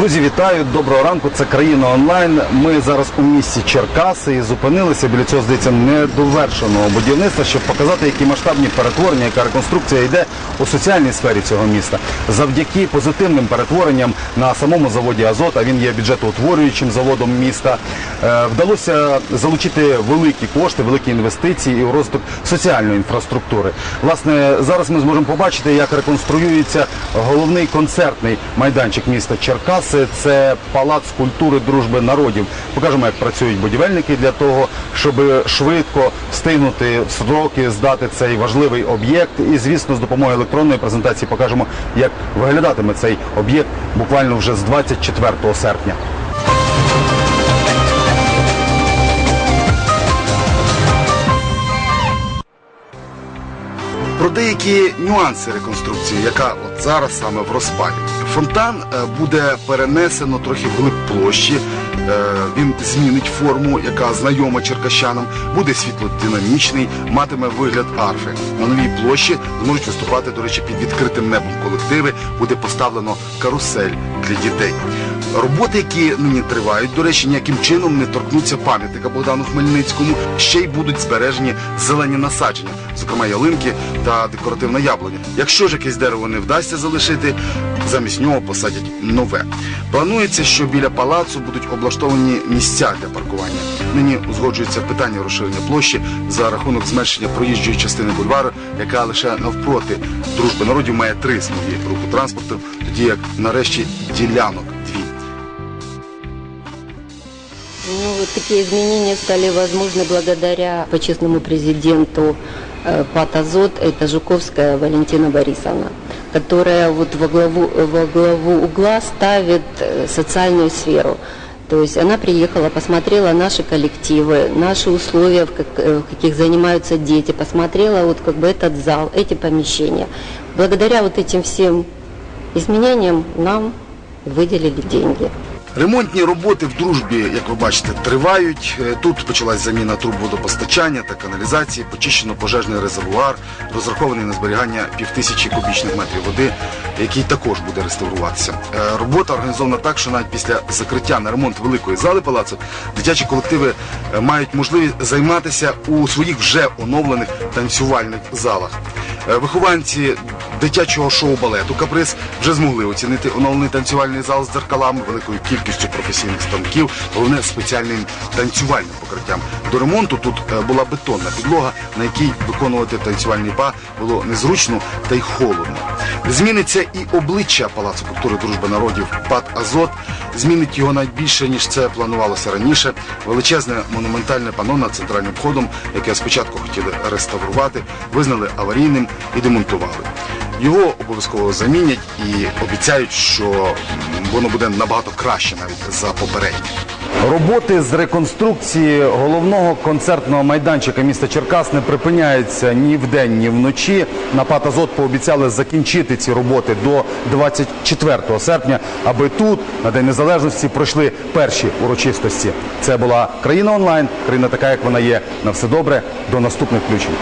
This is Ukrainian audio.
Друзі, вітаю! Доброго ранку. Це країна онлайн. Ми зараз у місті Черкаси і зупинилися біля цього здається недовершеного будівництва, щоб показати, які масштабні перетворення, яка реконструкція йде у соціальній сфері цього міста. Завдяки позитивним перетворенням на самому заводі Азот, а він є бюджетоутворюючим заводом міста. е, Вдалося залучити великі кошти, великі інвестиції і у розвиток соціальної інфраструктури. Власне, зараз ми зможемо побачити, як реконструюється головний концертний майданчик міста Черкаси. Це палац культури дружби народів. Покажемо, як працюють будівельники для того, щоб швидко встигнути в сроки здати цей важливий об'єкт. І, звісно, з допомогою електронної презентації покажемо, як виглядатиме цей об'єкт буквально вже з 24 серпня. Деякі нюанси реконструкції, яка от зараз саме в розпалі. Фонтан е, буде перенесено трохи вглиб площі. Е, Він змінить форму, яка знайома черкащанам, буде світлодинамічний, матиме вигляд арфи. На новій площі зможуть виступати, до речі, під відкритим небом колективи. Буде поставлено карусель для дітей. Роботи, які нині тривають, до речі, ніяким чином не торкнуться пам'ятника Богдану Хмельницькому. Ще й будуть збережені зелені насадження, зокрема ялинки та декоративна яблуня. Якщо ж якесь дерево не вдасться залишити, замість нього посадять нове. Планується, що біля палацу будуть облаштовані місця для паркування. Нині узгоджується питання розширення площі за рахунок зменшення проїжджої частини бульвару, яка лише навпроти дружби народів має три смуги руху транспорту, тоді як нарешті ділянок вот такие изменения стали возможны благодаря почестному президенту э, ПАТ «Азот», это Жуковская Валентина Борисовна, которая вот во главу, во главу угла ставит э, социальную сферу. То есть она приехала, посмотрела наши коллективы, наши условия, в, как- э, в каких занимаются дети, посмотрела вот как бы этот зал, эти помещения. Благодаря вот этим всем изменениям нам выделили деньги. Ремонтні роботи в дружбі, як ви бачите, тривають. Е, Тут почалась заміна труб водопостачання та каналізації, почищено пожежний резервуар, розрахований на зберігання півтисячі кубічних метрів води, який також буде реставруватися. Е, Робота організована так, що навіть після закриття на ремонт великої зали палацу дитячі колективи е, мають можливість займатися у своїх вже оновлених танцювальних залах. Е, Вихованці дитячого шоу-балету Каприз вже змогли оцінити оновлений танцювальний зал з дзеркалами, великою кількістю професійних станків, головне спеціальним танцювальним покриттям. До ремонту тут е, була бетонна підлога, на якій виконувати танцювальний па було незручно та й холодно. Зміниться і обличчя Палацу культури дружби народів ПАТ Азот. Змінить його навіть більше, ніж це планувалося раніше. Величезне монументальне пано над центральним входом, яке спочатку хотіли реставрувати, визнали аварійним і демонтували. Його обов'язково замінять і обіцяють, що воно буде набагато краще навіть за попереднє. Роботи з реконструкції головного концертного майданчика міста Черкас не припиняються ні вдень, ні вночі. На ПАТ «Азот» пообіцяли закінчити ці роботи до 24 серпня, аби тут, на День Незалежності, пройшли перші урочистості. Це була країна онлайн, країна така, як вона є. На все добре, до наступних включень.